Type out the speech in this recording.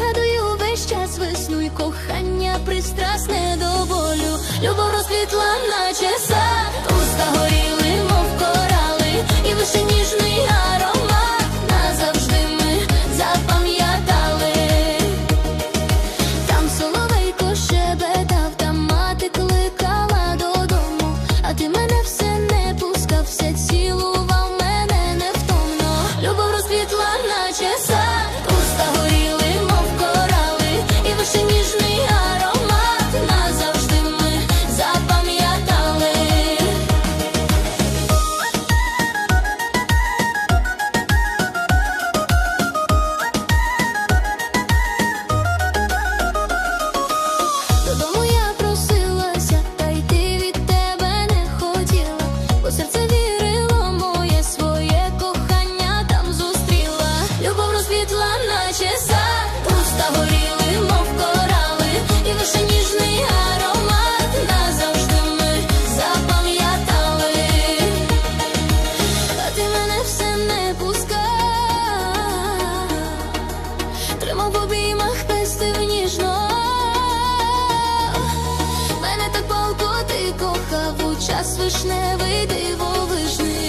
згадую весь час весну й кохання пристрасне до болю, любов розквітла, наче сад. в обіймах пестив ніжно Мене так палко ти кохав у час вишневий дивовижний.